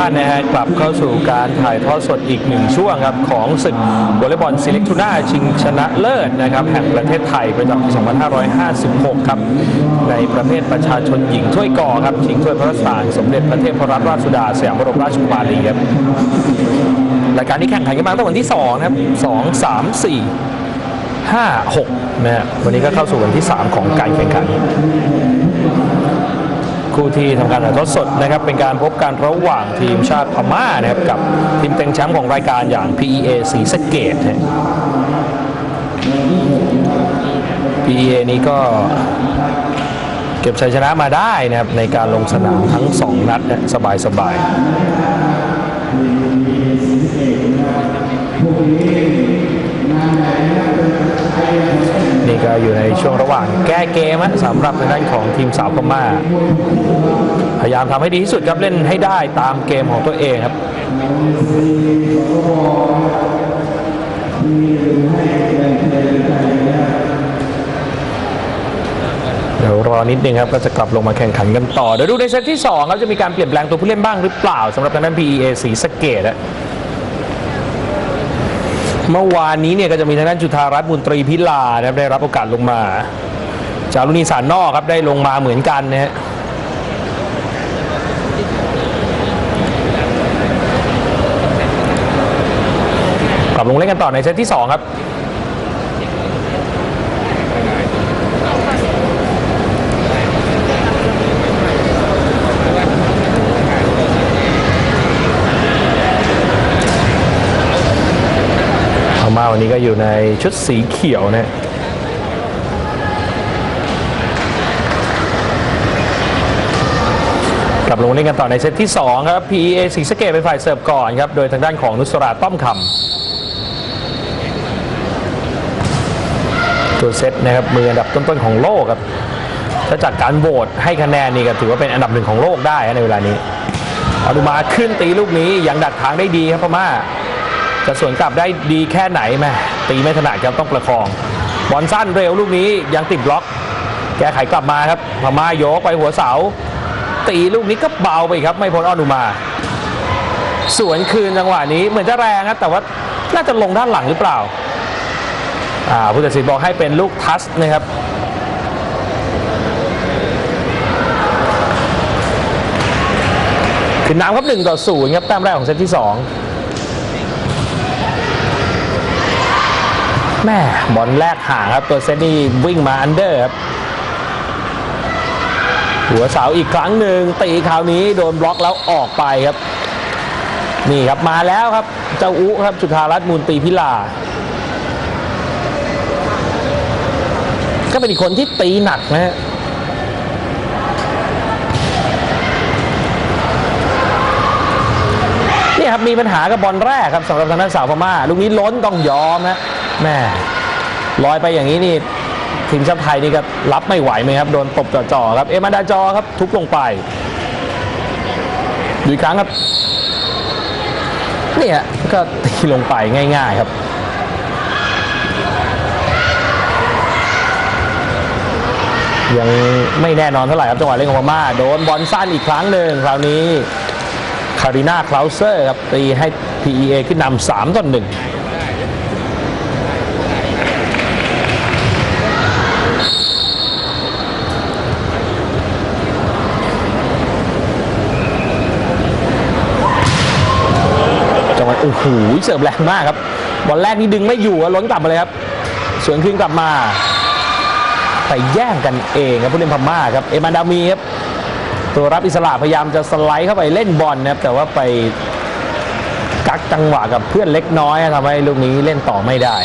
ท่านนะฮะกลับเข้าสู่การถ่ายทอดสดอีกหนึ่งช่วงครับของศึกวอลเลย์บอลซีเล็กทูน่าชิงชนะเลิศนะครับแห่งประเทศไทยประจำปี 2556 ครับ ในประเภทประชาชนหญิงถ้วยกอครับชิงถ้วยพระราชทานสมเด็จพระเทพรัตนราชสุดาสยามบรมราชกุมารีครับรายการนี้แข่งขันกันมาตั้งแต่วันที่ 2 นะครับ 2 3 4 5 6นะฮะวันนี้ก็เข้าสู่วันที่ 3 ของการแข่งขัน คู่ที่ทำการถ่ายทอดสดนะครับเป็นการพบกันระหว่างทีมชาติพม่านะครับกับทีมเต็งแชมป์ของรายการอย่าง PEA ศรีสะเกดนะ PEA นี้ก็เก็บชัยชนะมาได้นะครับในการลงสนามทั้ง 2 นัดสบายสบาย นี่ก็อยู่ในช่วงระหว่างแก้เกมนะสำหรับในด้านของทีมสาวพม่า พยายามทำให้ดีที่สุดครับเล่นให้ได้ตามเกมของตัวเองครับเดี๋ยวรอนิดนึงครับก็จะกลับลงมาแข่งขันกันต่อ เดี๋ยวดูในเซตที่2ครับจะมีการเปลี่ยนแปลงตัวผู้เล่นบ้างหรือเปล่าสำหรับทางด้าน PEA ศรีสเกดอะ เมื่อวานนี้เนี่ยก็จะมีทางด้านจุธารัตน์บุญตรีพิลานะครับได้รับโอกาสลงมา จารุณีสารนอกครับได้ลงมาเหมือนกันนะฮะกลับลงเล่นกันต่อในเซตที่ 2 ครับ มาวันนี้ก็อยู่ในชุดสีเขียวนะกลับลงเล่นกันต่อในเซตที่ 2 ครับ PEA ศรีสเกดเป็นฝ่ายเสิร์ฟก่อนครับ โดยทางด้านของนุสราต้อมคำตัวเซตนะครับ มืออันดับต้นๆของโลกครับถ้าจากการโหวตให้คะแนนนี่ก็ถือว่าเป็นอันดับหนึ่งของโลกได้ในเวลานี้อนุมาขึ้นตีลูกนี้ยังดักทางได้ดีครับพม่า จะสวนกลับได้ดีแค่ไหนแม่ตีไม่ถนัดครับต้องประคองบอลสั้นเร็วลูกนี้ยังติดบล็อก แก้ไขกลับมาครับพม่าโยกไปหัวเสา ตีลูกนี้ก็เบาไปครับ ไม่พ้นอนุมา สวนคืนจังหวะนี้เหมือนจะแรงครับแต่ว่าน่าจะลงด้านหลังหรือเปล่าอ่าผู้ตัดสินบอกให้เป็นลูกทัชนะครับขึ้นน้ำครับ1ต่อ0ครับแต้มแรกของเซตที่ 2 แม่บอลแรกห่างครับ ตัวเซตนี่วิ่งมาอันเดอร์ครับ หัวเสาอีกครั้งหนึ่งตีคราวนี้โดนบล็อกแล้วออกไปครับ นี่ครับมาแล้วครับ เจ้าอุครับจุธารัตน์มูลตีพิลา ก็เป็นอีกคนที่ตีหนักนะฮะนี่ครับมีปัญหากับบอลแรกครับสำหรับทางด้านสาวพม่าลูกนี้ล้นต้องยอมนะ แม่ลอยไปอย่างนี้นี่ทีมชาติไทยนี่ก็รับไม่ไหวไหมครับโดนตบจ่อๆครับเอมาดาจอครับทุบลงไปดูอีกครั้งครับเนี่ยก็ตีลงไปง่าย ๆครับยังไม่แน่นอนเท่าไหร่ครับจังหวะเล่นของพม่าโดนบอลสั้นอีกครั้งหนึ่งคราวนี้คาริน่าคลาวเซอร์ครับตีให้ PEA ขึ้นนำ3ต่อ1จังหวะ โอ้โหเสิร์ฟแรงมากครับบอลแรกนี่ดึงไม่อยู่ล้นกลับมาเลยครับสวนคืนกลับมาแต่แย่งกันเองครับผู้เล่นพม่าครับเอมันดามีครับตัวรับอิสระพยายามจะสไลด์เข้าไปเล่นบอลนะครับแต่ว่าไปกักจังหวะกับเพื่อนเล็กน้อยทำให้ลูกนี้เล่นต่อไม่ได้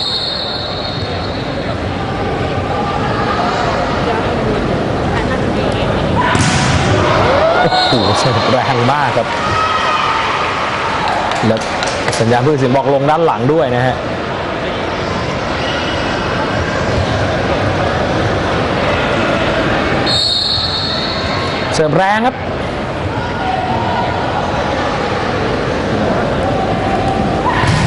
โอ้โหเสิร์ฟแรงมากครับแล้ว สัญญาณผู้ตัดสินบอกลงด้านหลังด้วยนะฮะเสิร์ฟแรงครับ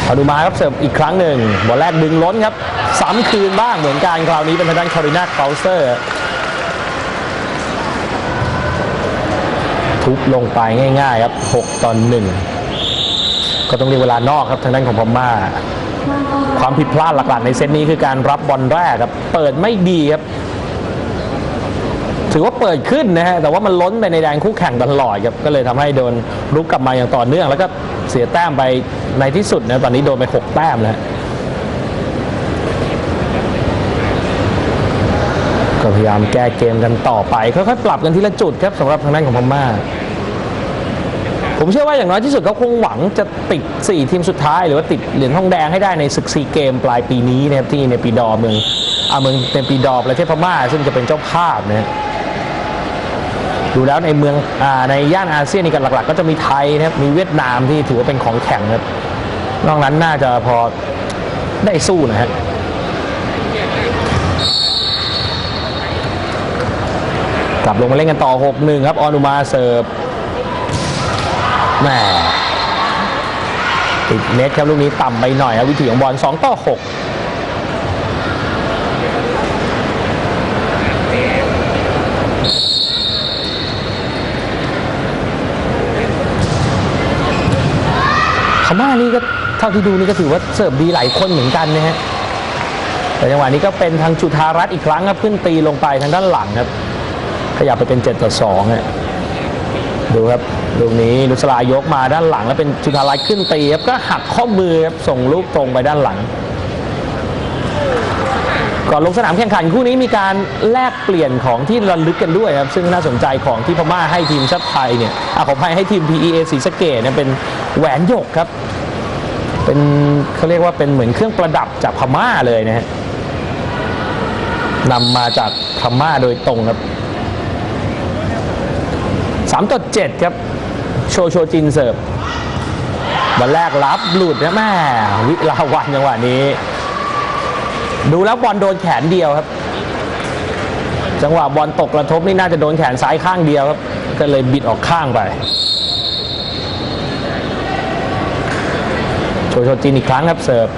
พาดูมาครับเสิร์ฟอีกครั้งหนึ่งบอลแรกดึงล้นครับซ้ำคืนบ้างเหมือนกันคราวนี้เป็นทางด้านคาริน่าเคาเซอร์ททุบลงไปง่ายๆครับ 6 ต่อ1 ก็ต้องเรียกเวลานอกครับทางด้านของพม่า ความผิดพลาดหลักๆในเซตนี้คือการรับบอลแรกครับ เปิดไม่ดีครับ ถือว่าเปิดขึ้นนะฮะแต่ว่ามันล้นไปในแดนคู่แข่งตลอดครับก็เลยทำให้โดนรุกกลับมาอย่างต่อเนื่อง แล้วก็เสียแต้มไปในที่สุดนะตอนนี้โดนไป 6 แต้มแล้วก็พยายามแก้เกมกันต่อไปค่อยๆปรับกันทีละจุดครับสำหรับทางด้านของพม่า ผมเชื่อว่าอย่างน้อยที่สุดเขาคงหวังจะติด 4 ทีมสุดท้าย หรือว่าติดเหรียญทองแดงให้ได้ในศึกซีเกมปลายปีนี้นะครับที่ในปีดอเมืองอาเมืองเนปีดอประเทศพม่า ซึ่งจะเป็นเจ้าภาพนะดูแล้วในเมืองอาในย่านอาเซียนนี่กันหลัก ๆ ก็จะมีไทยนะครับมีเวียดนามที่ถือว่าเป็นของแข็งนะครับนอกนั้นน่าจะพอได้สู้นะฮะกลับลงมาเล่นกันต่อ 6-1 ครับออนุมาเสิร์ฟ แม่ติดเน็ตครับลูกนี้ต่ำไปหน่อยครับวิถีของบอล2ต่อ6พม่านี่ก็เท่าที่ดูนี่ก็ถือว่าเสิร์ฟดีหลายคนเหมือนกันนะฮะแต่จังหวะนี้ก็เป็นทางจุธารัตน์อีกครั้งครับขึ้นตีลงไปทางด้านหลังครับ ขยับไปเป็น7ต่อ2ฮะดูครับ ลูกนี้นุสลายกมาด้านหลังแล้วเป็นจุธารัตน์ขึ้นตีครับก็หักข้อมือครับส่งลูกตรงไปด้านหลัง ก่อนลงสนามแข่งขันคู่นี้มีการแลกเปลี่ยนของที่ระลึกกันด้วยครับซึ่งน่าสนใจของที่พม่าให้ทีมชาติไทยเนี่ยอขออภัยให้ทีม PEA ศรีสเกดเนี่ยเป็นแหวนหยกครับเป็นเขาเรียกว่าเป็นเหมือนเครื่องประดับจากพม่าเลยนะฮะนำมาจากพม่าโดยตรงครับสามต่อเจ็ดครับ โชโชจินเสิร์ฟบอลแรกรับหลุดนะแม่วิลาวันจังหวะนี้ ดูแล้วบอลโดนแขนเดียวครับ จังหวะบอลตกกระทบนี่น่าจะโดนแขนซ้ายข้างเดียวครับก็เลยบิดออกข้างไป โชโชจินอีกครั้งครับเสิร์ฟ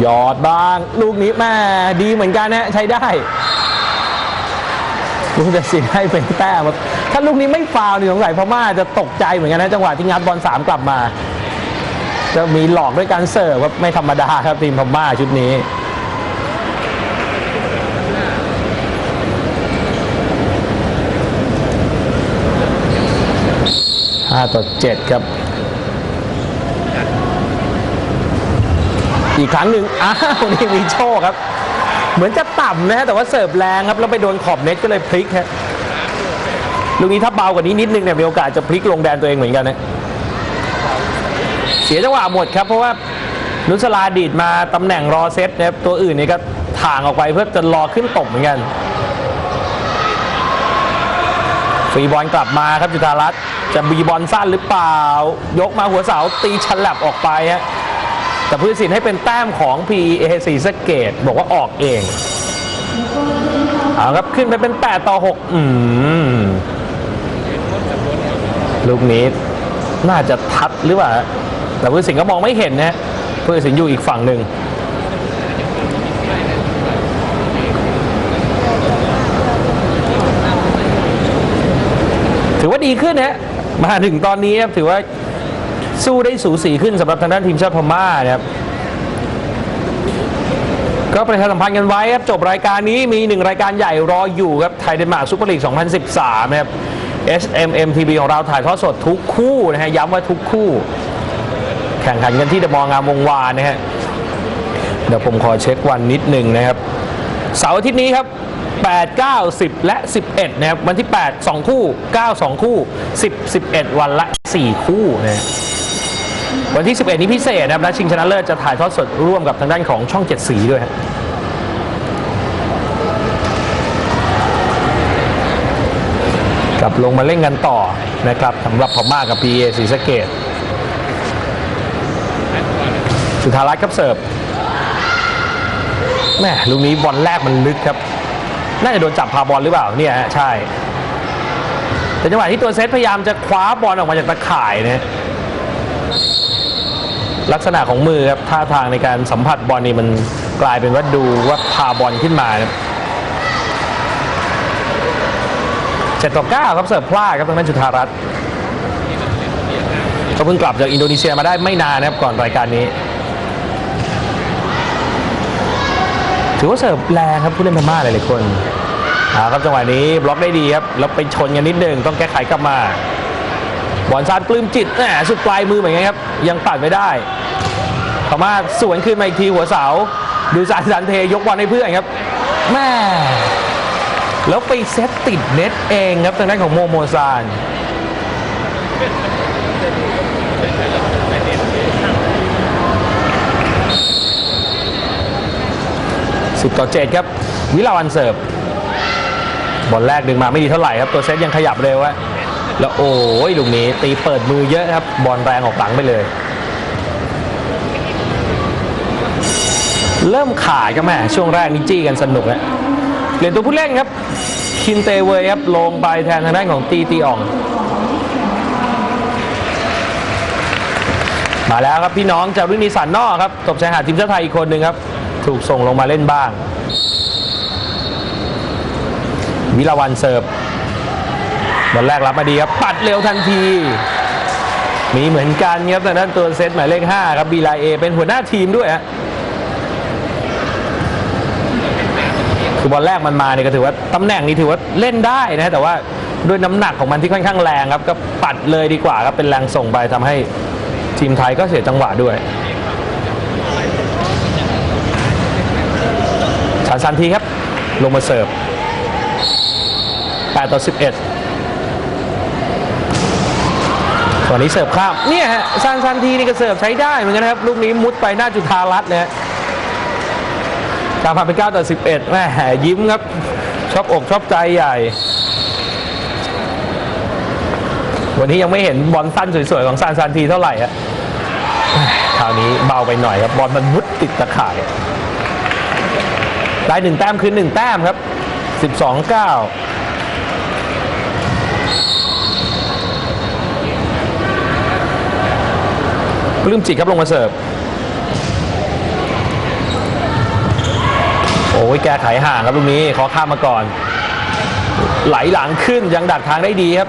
หยอดบ้าง ลูกนี้แม่ดีเหมือนกันนะใช้ได้ ลูกตัดสินให้เป็นแต้มถ้าลูกนี้ไม่ฟาวนี่สงสัยพม่าจะตกใจเหมือนกันนะจังหวะที่งัดบอลสามกลับมาจะมีหลอกด้วยการเสิร์ฟครับไม่ธรรมดาครับทีมพม่าชุดนี้ห้าต่อเจ็ดครับ อีกครั้งหนึ่งอ้าวนี่มีโชคครับ เหมือนจะต่ำนะฮะแต่ว่าเสิร์ฟแรงครับแล้วไปโดนขอบเน็ตก็เลยพลิกฮะลูกนี้ถ้าเบากว่านี้นิดนึงเนี่ยมีโอกาสจะพลิกลงแดนตัวเองเหมือนกันนะเสียจังหวะหมดครับ เพราะว่านุสลาดีดมาตำแหน่งรอเซตนะครับตัวอื่นนี่ก็ถ่างออกไปเพื่อจะรอขึ้นตบเหมือนกันฟรีบอลกลับมาครับจุธารัตน์จะบีบอลสั้นหรือเปล่า ยกมาหัวเสาตีฉลับออกไปฮะ แต่ผู้ตัดสินให้เป็นแต้มของ PEA ศรีสะเกดบอกว่าออกเองเอาครับขึ้นไปเป็น 8 ต่อ 6 อืมลูกนี้น่าจะทัดหรือเปล่า แต่ผู้ตัดสินก็มองไม่เห็นนะผู้ตัดสินอยู่อีกฝั่งหนึ่งถือว่าดีขึ้นนะฮะมาถึงตอนนี้ครับถือว่า สู้ได้สูสีขึ้นสำหรับทางด้านทีมชาติพม่านะครับก็ประชาสัมพันธ์กันไว้ครับจบรายการนี้มีหนึ่งรายการใหญ่รออยู่ครับไทยเดนมาร์กซูเปอร์ลีก 2013นะครับ SMM TV ของเราถ่ายทอดสดทุกคู่นะฮะย้ำว่าทุกคู่ แข่งขันกันที่เดอะมอลล์งามวงวานนะฮะเดี๋ยวผมขอเช็ควันนิดหนึ่งนะครับเสาร์อาทิตย์นี้ครับ 8 9 10 และ 11 นะครับ วันที่ 8 2 คู่ 9 2 คู่ 10 11 วันละ 4 คู่นะ วันที่ 11 นี้พิเศษนะครับและชิงชนะเลิศจะถ่ายทอดสดร่วมกับทางด้านของช่องเจ็ดสีด้วยฮะกลับลงมาเล่นกันต่อนะครับสำหรับพม่ากับพีเอศรีสะเกดสุธารัตน์ครับเสิร์ฟแม่ลูกนี้บอลแรกมันลึกครับ น่าจะโดนจับพาบอลหรือเปล่าเนี่ยฮะใช่ แต่จังหวะที่ตัวเซตพยายามจะคว้าบอลออกมาจากตะข่ายนะ ลักษณะของมือครับท่าทางในการสัมผัสบอลนี่มันกลายเป็นว่าดูว่าพาบอลขึ้นมาครับ7ต่อ9ครับเสิร์ฟพลาดครับทางด้านจุธารัตน์ก็เพิ่งกลับจากอินโดนีเซียมาได้ไม่นานนะครับก่อนรายการนี้ ถือว่าเสิร์ฟแรงครับผู้เล่นพม่าหลายๆคนครับจังหวะนี้บล็อกได้ดีครับแล้วไปชนกันนิดนึงต้องแก้ไขกลับมา บอลซาดปลื้มจิตแหมสุดปลายมือเหมือนกันครับ ยังปัดไม่ได้พม่าสวนขึ้นมาอีกทีหัวเสาดูสารสันเทยกบอลให้เพื่อนครับแม่แล้วไปเซตติดเน็ตเองครับทางด้านของโมโมซานสิบต่อเจ็ดครับ วิลาวันเสิร์ฟบอลแรกดึงมาไม่ดีเท่าไหร่ครับ ตัวเซตยังขยับเร็วอะ แล้วโอ้ยลูกนี้ตีเปิดมือเยอะครับ บอลแรงออกหลังไปเลย เริ่มขาดครับแม่ช่วงแรกนี่จี้กันสนุกอะเปลี่ยนตัวผู้เล่นครับ คินเตเวยครับลงไปแทนทางด้านของตีตีอ่อง มาแล้วครับพี่น้องจากรุ่นนิสันนอกครับตบชายหาดทีมชาติไทยอีกคนหนึ่งครับ ถูกส่งลงมาเล่นบ้างวิลาวันเสิร์ฟ บอลแรกรับมาดีครับ ปัดเร็วทันที มีเหมือนกันครับแต่นั้นตัวเซตหมายเลข 5 ครับบีลาเอเป็นหัวหน้าทีมด้วยฮะคือบอลแรกมันมาเนี่ยก็ถือว่าตำแหน่งนี้ถือว่าเล่นได้นะแต่ว่าด้วยน้ำหนักของมันที่ค่อนข้างแรงครับ ก็ปัดเลยดีกว่าครับเป็นแรงส่งไปทำให้ทีมไทยก็เสียจังหวะด้วยชานซันทีครับ ลงมาเสิร์ฟ8ต่อ11 ตอนนี้เสิร์ฟข้ามเนี่ยฮะซานซันทีนี่ก็เสิร์ฟใช้ได้เหมือนกันนะครับ ลูกนี้มุดไปหน้าจุธารัตน์นะฮะการผ่านเป็น9ต่อ11แม่ยิ้มครับ ชอบอกชอบใจใหญ่ วันนี้ยังไม่เห็นบอลสั้นสวยๆ ของซานซันทีเท่าไหร่อะคราวนี้เบาไปหน่อยครับ บอลมันมุดติดตะข่ายได้หนึ่งแต้มคือหนึ่งแต้มครับ 12 9 ปลื้มจิตครับลงมาเสิร์ฟโอ้ยแกไขห่างครับลูกนี้ขอข้ามมาก่อน ไหลหลังขึ้นยังดักทางได้ดีครับ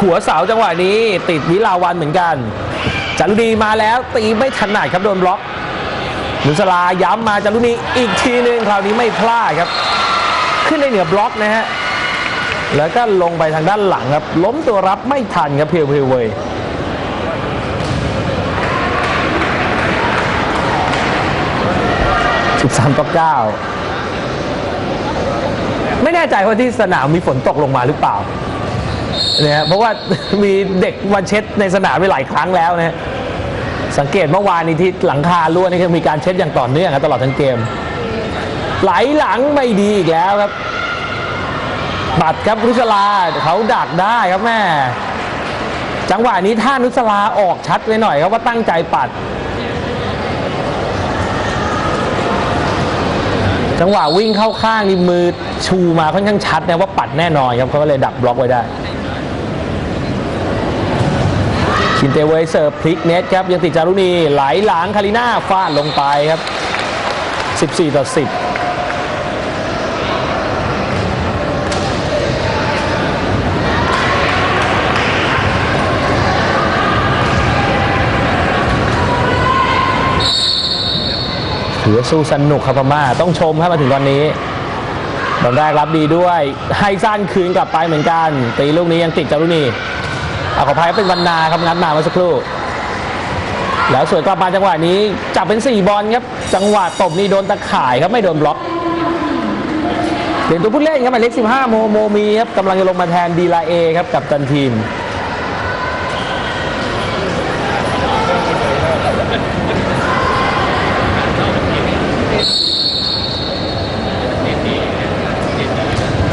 หัวเสาจังหวะนี้ ติดวิลาวันเหมือนกันจารุดีมาแล้วตีไม่ถนัดครับโดนบล็อกนุสลาย้ำมาจารุณีอีกทีหนึ่งคราวนี้ไม่พลาดครับ ขึ้นในเหนือบล็อกนะฮะแล้วก็ลงไปทางด้านหลังครับ ล้มตัวรับไม่ทันครับเพียวเพียวเวย สามต่อเก้าไม่แน่ใจว่าที่สนามมีฝนตกลงมาหรือเปล่าเนี่ยเพราะว่ามีเด็กมาเช็ดในสนามไปหลายครั้งแล้วนะสังเกตเมื่อวานนี้ที่หลังคารั่วนี่ก็มีการเช็ดอย่างต่อเนื่องตลอดทั้งเกม ไหลหลังไม่ดีอีกแล้วครับบัตรครับนุสลาเขาดักได้ครับแม่ จังหวะนี้ท่านุสลาออกชัดไว้หน่อยครับว่าตั้งใจปัด จังหวะวิ่งเข้าข้างนี่มือชูมาค่อนข้างชัดนะว่าปัดแน่นอนครับเขาก็เลยดักบล็อกไว้ได้ชินเตเวยเสิร์ฟพลิกเน็ตครับยังติดจารุณีไหลหลังคาริน่าฟาดลงไปครับ 14 ต่อ 10 ถือว่าสู้สนุกครับพม่าต้องชมครับมาถึงตอนนี้บอลแรกรับดีด้วย ให้สั้นคืนกลับไปเหมือนกัน ตีลูกนี้ยังติดจารุณีเอาขออภัยเป็นวันนาครับงัดมาเมื่อสักครู่ แล้วสวยกลับมาจังหวะนี้จับเป็น 4 บอลครับ จังหวะตบนี่โดนตะข่ายครับไม่โดนบล็อกเปลี่ยนตัวผู้เล่นครับหมายเลข15 โมโมมีครับกำลังจะลงมาแทนดีลาเอครับกับตันทีม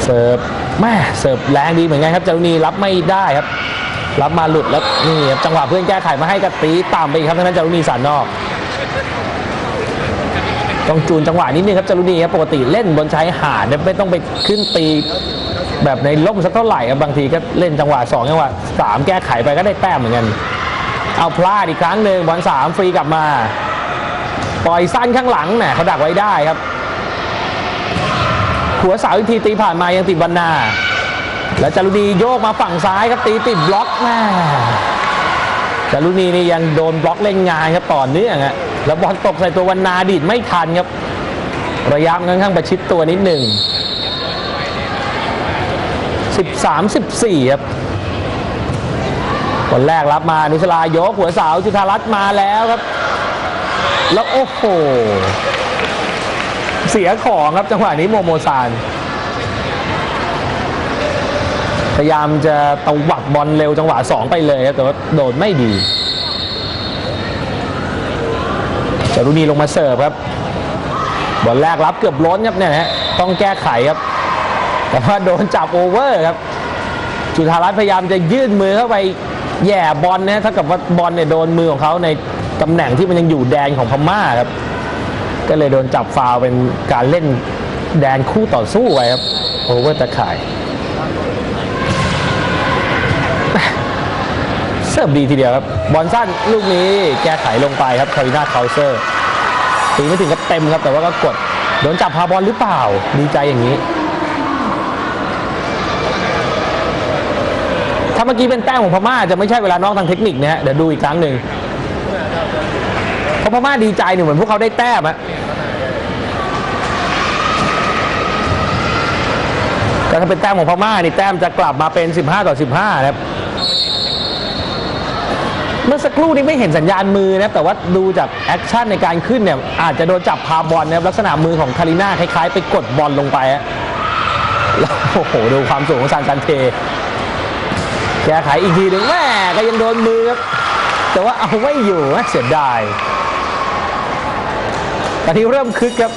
เสิร์ฟแม่เสิร์ฟแรงดีเหมือนกันครับจารุณีรับไม่ได้ครับ รับมาหลุดแล้วนี่ครับจังหวะเพื่อนแก้ไขมาให้กับตีต่ำไปอีกครับทางนั้นจารุณีสานนอกต้องจูนจังหวะนิดนึงครับจารุณีครับปกติเล่นบนชายหาดเนี่ยไม่ต้องไปขึ้นตีแบบในล่มสักเท่าไหร่ครับบางทีก็เล่นจังหวะสองจังหวะสามแก้ไขไปก็ได้แต้มเหมือนกัน เอาพลาดอีกครั้งหนึ่งบอลสามฟรีกลับมา ปล่อยสั้นข้างหลังแหมเขาดักไว้ได้ครับ หัวเสาอีกทีตีผ่านมายังติดบรรณา แล้วจารุณีโยกมาฝั่งซ้ายครับตีติดบล็อกแม่จารุณีนี่ยังโดนบล็อกเล่นงานครับต่อเนื่องฮะแล้วบอลตกใส่ตัววันนาดีดไม่ทันครับ ระยะค่อนข้างประชิดตัวนิดหนึ่ง13 14 ครับคนแรกรับมานุสลายกหัวเสาจุธารัตน์มาแล้วครับ แล้วโอ้โห สียของครับจังหวะนี้โมโมซานพยายามจะตวัดบอลเร็วจังหวะ 2 ไปเลยครับแต่ว่าโดดไม่ดีจารุณีลงมาเสิร์ฟครับ บอลแรกรับเกือบล้นครับเนี่ยนะฮะต้องแก้ไขครับ แต่ว่าโดนจับโอเวอร์ครับ จุธารัตน์พยายามจะยื่นมือเข้าไปแย่บอลนะฮะถ้ากับว่าบอลเนี่ยโดนมือของเขาในตำแหน่งที่มันยังอยู่แดนของพม่าครับ ก็เลยโดนจับฟาวเป็นการเล่นแดนคู่ต่อสู้ไว้ครับโอเวอร์ตะข่ายเสิร์ฟดีทีเดียวครับ บอลสั้นลูกนี้แก้ไขลงไปครับคาริน่าเคาเซอร์ตีไม่ถึงกับเต็มครับ แต่ว่าก็กด โดนจับพาบอลหรือเปล่า ดีใจอย่างนี้ ถ้าเมื่อกี้เป็นแต้มของพม่าจะไม่ใช่เวลานอกทางเทคนิคนะฮะเดี๋ยวดูอีกครั้งหนึ่งเพราะพม่าดีใจหนึ่งเหมือนพวกเขาได้แต้มอะแต่ ถ้าเป็นแต้มของพม่านี่แต้มจะกลับมาเป็น 15 ต่อ 15นะครับเมื่อสักครู่นี้ไม่เห็นสัญญาณมือนะแต่ว่าดูจากแอคชั่นในการขึ้นเนี่ยอาจจะโดนจับพาบอลนะครับลักษณะมือของคาริน่าคล้ายๆ ไปกดบอลลงไปแล้วโอ้โหดูความสูงของซานซันเทแก้ไขอีกทีหนึ่งแม่ก็ยังโดนมือครับแต่ว่าเอาไม่อยู่เสียดายตอนนี้เริ่มคึกครับ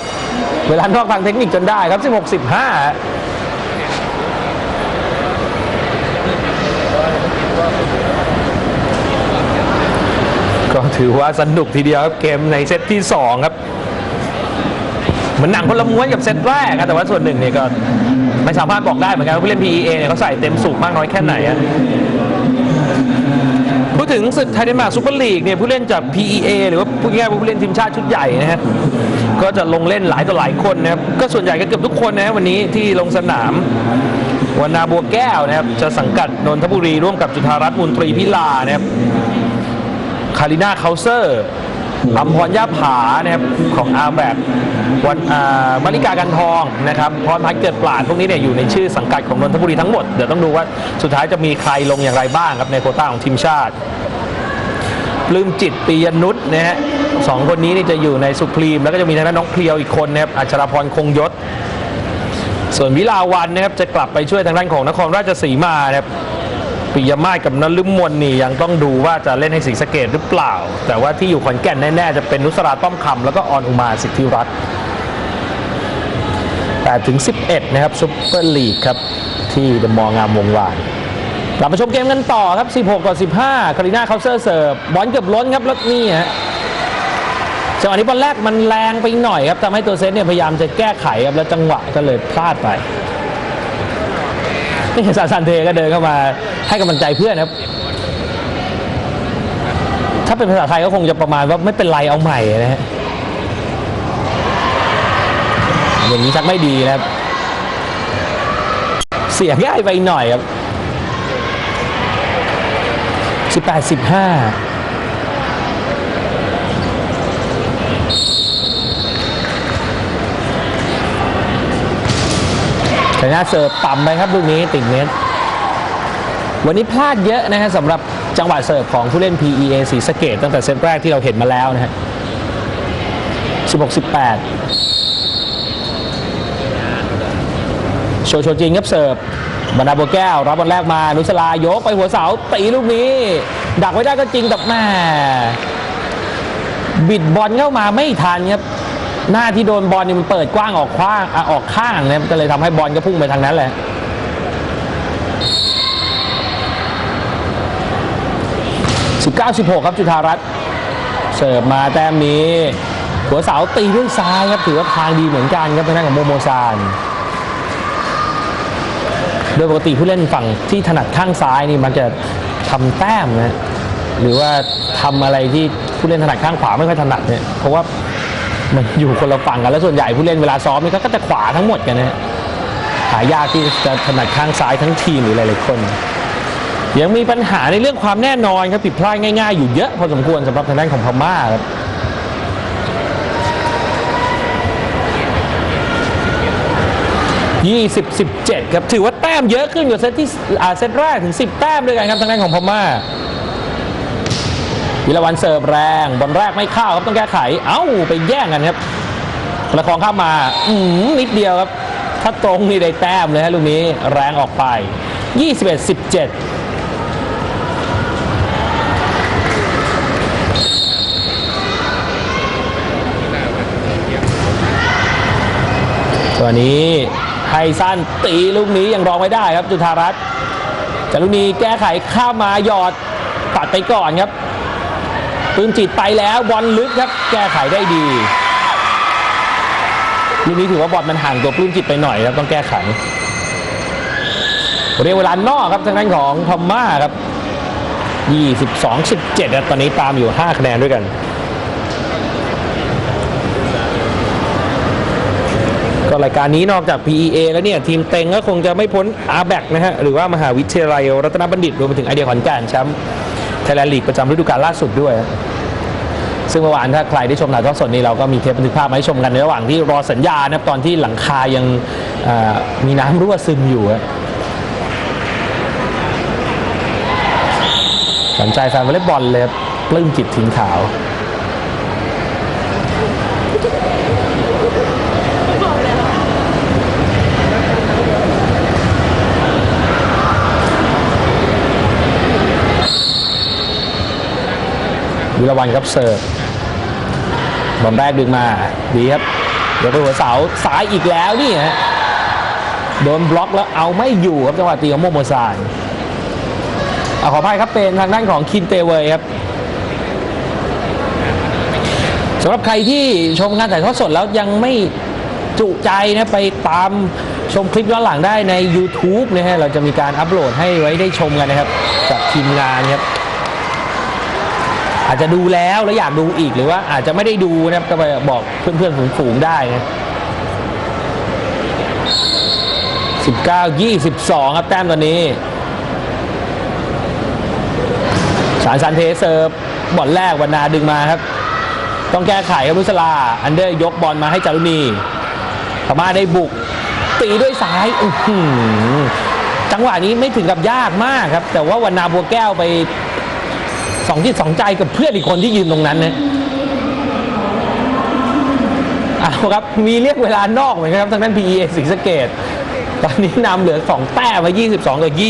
เวลานอกทางเทคนิคจนได้ครับ 16 15 ก็ถือว่าสนุกทีเดียวครับเกมในเซตที่ 2 ครับเหมือนหนังคนละม้วนกับเซตแรกนะแต่ว่าส่วนหนึ่งเนี่ยก็ไม่สามารถบอกได้เหมือนกันว่าผู้เล่น PEA เนี่ยเขาใส่เต็มสูบมากน้อยแค่ไหนอะพูดถึงศึกไทยเดนมาร์กซูเปอร์ลีกเนี่ยผู้เล่นจาก PEA หรือว่าพูดง่ายๆผู้เล่นทีมชาติชุดใหญ่นะฮะก็จะลงเล่นหลายต่อหลายคนนะครับก็ส่วนใหญ่ก็เกือบทุกคนนะวันนี้ที่ลงสนามวันนาบัวแก้วนะครับจะสังกัดนนทบุรีร่วมกับจุธารัตน์มุนตรีพิลานะครับ คาริน่าเคาเซอร์อัมพรย่าผานะครับของอาแบกวันอ่ามาริกากันทองนะครับพรพัฒน์เกิดปราดพวกนี้เนี่ยอยู่ในชื่อสังกัดของนนทบุรีทั้งหมด เดี๋ยวต้องดูว่าสุดท้ายจะมีใครลงอย่างไรบ้างครับในโควต้าของทีมชาติปลื้มจิตปียนุษย์นะฮะสองคนนี้นี่จะอยู่ในสุพรีม แล้วก็จะมีทางด้านน้องเพลียวอีกคนนะครับอัชราพรคงยศ ส่วนวิลาวันนะครับจะกลับไปช่วยทางด้านของนครราชสีมานะครับ ปิยมาศกับนฤมลนี่ยังต้องดูว่าจะเล่นให้ศรีสะเกดหรือเปล่า แต่ว่าที่อยู่ขอนแก่นแน่ๆจะเป็นนุสราต้อมคำแล้วก็ออนอุมาสิทธิรัตน์8ถึง 11 นะครับซุปเปอร์ลีกครับ ที่เดอะมองามวงวานกลับมาชมเกมกันต่อครับ 16 ต่อ 15 คาริน่าเคาเซอร์เสิร์ฟบอลเกือบล้นครับแล้วนี่ฮะจังหวะนี้บอลแรกมันแรงไปหน่อยครับทำให้ตัวเซตเนี่ยพยายามจะแก้ไขครับ แล้วจังหวะก็เลยพลาดไปนี่ซาซันเทก็เดินเข้ามา ให้กำลังใจเพื่อนครับ ถ้าเป็นภาษาไทยก็คงจะประมาณว่าไม่เป็นไรเอาใหม่นะฮะอย่างนี้ชักไม่ดีนะครับ เสียง่ายไปหน่อยครับ18 15แต่หน้าเสิร์ฟต่ำไปครับลูกนี้ติดเน็ต วันนี้พลาดเยอะนะฮะสำหรับจังหวะเสิร์ฟของผู้เล่น PEA สีสเกต ตั้งแต่เซตแรกที่เราเห็นมาแล้วนะฮะ16 18 โชว์โชว์จริงครับเสิร์ฟบรรดาโบแก้ว รับบอลแรกมา นุสลายกไปหัวเสาตีลูกนี้ ดักไว้ได้ก็จริงแต่แม่บิดบอลเข้ามาไม่ทันครับ หน้าที่โดนบอลนี่มันเปิดกว้างออกขว้างอออกข้างนะครับก็เลยทำให้บอลก็พุ่งไปทางนั้นแหละ 19-16 ครับจุธารัตน์เสิร์ฟมาแต้มนี้ หัวเสาตีด้วยซ้ายครับถือว่าทางดีเหมือนกันครับทางด้านของโมโมซานโดยปกติผู้เล่นฝั่งที่ถนัดข้างซ้ายนี่มันจะทำแต้มนะหรือว่าทำอะไรที่ผู้เล่นถนัดข้างขวาไม่ค่อยถนัดเนี่ยเพราะว่ามันอยู่คนละฝั่งกันแล้วส่วนใหญ่ผู้เล่นเวลาซ้อมนี่ก็จะขวาทั้งหมดกันนะฮะหายากที่จะถนัดข้างซ้ายทั้งทีมหรือหลายๆคน ยังมีปัญหาในเรื่องความแน่นอนครับผิดพลาดง่ายๆ อยู่เยอะพอสมควรสำหรับทางด้านของพม่าครับ20 17ครับถือว่าแต้มเยอะขึ้นกว่าเซตที่อ่าเซตแรกถึง10แต้มด้วยกันครับทางด้านของพม่าวิลาวันเสิร์ฟแรงบอลแรกไม่เข้าครับต้องแก้ไข เอ้าไปแย่งกันครับประคองข้ามมาอืมนิดเดียวครับ ถ้าตรงนี่ได้แต้มเลยฮะลูกนี้แรงออกไป 21 17 วนี้ให้สั้นตีลูกนี้ยังรองไม่ได้ครับจุธารัตน์จารุณีแก้ไขข้ามมาหยอดตัดไปก่อนครับปืนจิตไปแล้วบอลลึกครับ แก้ไขได้ดีลูกนี้ถือว่าบอลมันห่างตัวปลื้มจิตไปหน่อยครับต้องแก้ไขเรียกเวลานอกครับทางด้านของพม่าครับ 22 17ครับตอนนี้ตามอยู่ 5 คะแนนด้วยกัน ก็รายการนี้นอกจาก PEA แล้วเนี่ย ทีมเต็งก็คงจะไม่พ้น r b a c นะฮะ หรือว่ามหาวิทยาลัยรัตนบัณฑิตรวมไปถึงไอเดียขอนแก่นแชมป์ไทยแลนด์ลีกประจำฤดูกาลล่าสุดด้วย ซึ่งเมื่อวานถ้าใครได้ชมถ่ายทอดสดนี้เราก็มีเทปบันทึกภาพมาให้ชมกันในระหว่างที่รอสัญญาณนะครับตอนที่หลังคายังมีน้ำรั่วซึมอยู่สนใจแฟนวอลเลย์บอลเลยปลื้มจิตถิ่นขาว วิรวันครับเสิร์ฟบอลแรกดึงมาดีครับเดี๋ยวไปหัวเสาซ้ายอีกแล้วนี่ฮะโดนบล็อกแล้วเอาไม่อยู่ครับจังหวะตีของโมโมซานอขออภัยครับเป็นทางด้านของคินเตเวยครับสำหรับใครที่ชมการถ่ายทอดสดแล้วยังไม่จุใจนะไปตามชมคลิปย้อนหลังได้ใน YouTube นะฮะเราจะมีการอัปโหลดให้ไว้ได้ชมกันนะครับจากทีมงานครับ อาจจะดูแล้วแล้วอยากดูอีกหรือว่าอาจจะไม่ได้ดูนะครับก็ไปบอกเพื่อนๆฝูงๆได้นะ19 22ครับแต้มตอนนี้สารสันเทเซิร์ฟบอลแรกวันนาดึงมาครับ ต้องแก้ไขครับนุสลา อันเดอร์ยกบอลมาให้จารุณีพม่าได้บุก ตีด้วยซ้ายอื้อจังหวะนี้ไม่ถึงกับยากมากครับ แต่ว่าวันนาบัวแก้วไป สองจิตสองใจกับเพื่อนอีกคนที่ยืนตรงนั้นนะเอาครับ มีเรียกเวลานอกเหมือนกันครับทางด้าน PEA สิงสเกต ตอนนี้นำเหลือ 2 แต้มมา 22 กับ 20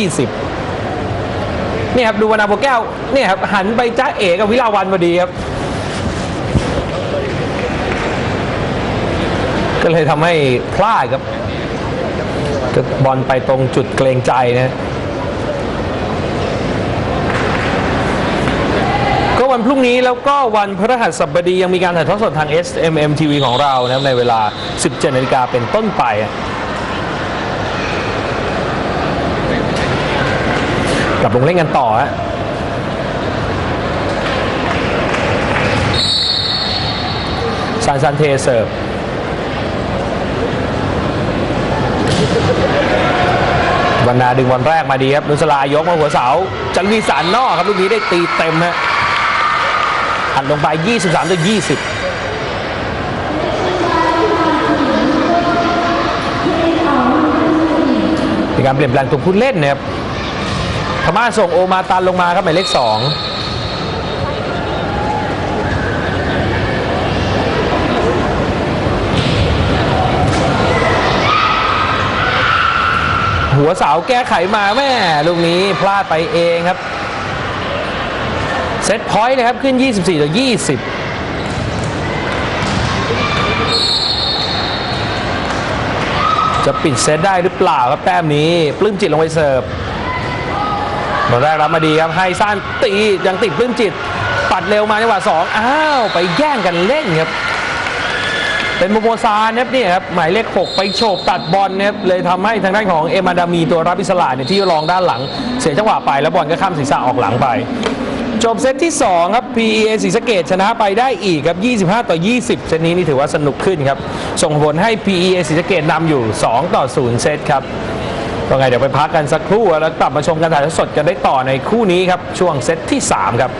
เนี่ยครับ ดูวนาโบแก้ว เนี่ยครับ หันไปจ้าเอกับวิลาวันพอดีครับ ก็เลยทำให้พลาดครับก็บอลไปตรงจุดเกรงใจนะ วันพรุ่งนี้แล้วก็วันพฤหัสบดียังมีการถ่ายทอดสดทาง SMM TV ของเรานะครับในเวลา 17นาฬิกาเป็นต้นไปกลับลงเล่นกันต่อฮะซานซันเทเสิร์ฟวันนาดึงวันแรกมาดีครับนุสลายกมาหัวเสา จันวีสารนอกครับลูกนี้ได้ตีเต็มฮะ อัดลงไป 23ต่อ20มีการเปลี่ยนแปลงตัวผู้เล่นนะครับพม่าส่งโอมาตันลงมาครับหมายเลขสองหัวเสาแก้ไขมาแม่ลูกนี้พลาดไปเองครับ ซตพอยต์นะครับ ขึ้น 24 ต่อ 20จะปิดเซตได้หรือเปล่าครับแต้มนี้ ปลื้มจิตลงไปเสิร์ฟบอลแรกรับมาดีครับให้สั้นตียังติดปลื้มจิต ปัดเร็วมาจังหวะ2อ้าว ไปแย่งกันเล่นครับ เป็นโมโมซานครับเนี่ยครับหมายเลข 6 ไปโฉบตัดบอลนะครับเลยทำให้ทางด้านของเอมาดามีตัวรับอิสระเนี่ยที่รองด้านหลัง เสียจังหวะไปแล้วบอลก็ข้ามศีรษะออกหลังไป จบเซตที่ 2 ครับ PEA ศรีสะเกดชนะไปได้อีกครับ 25 ต่อ 20 เซตนี้นี่ถือว่าสนุกขึ้นครับ ส่งผลให้ PEA ศรีสะเกดนำอยู่ 2 ต่อ 0 เซตครับก็ไงเดี๋ยวไปพักกันสักครู่แล้วกลับมาชมการถ่ายทอดสดกันได้ต่อในคู่นี้ครับ ช่วงเซตที่ 3 ครับ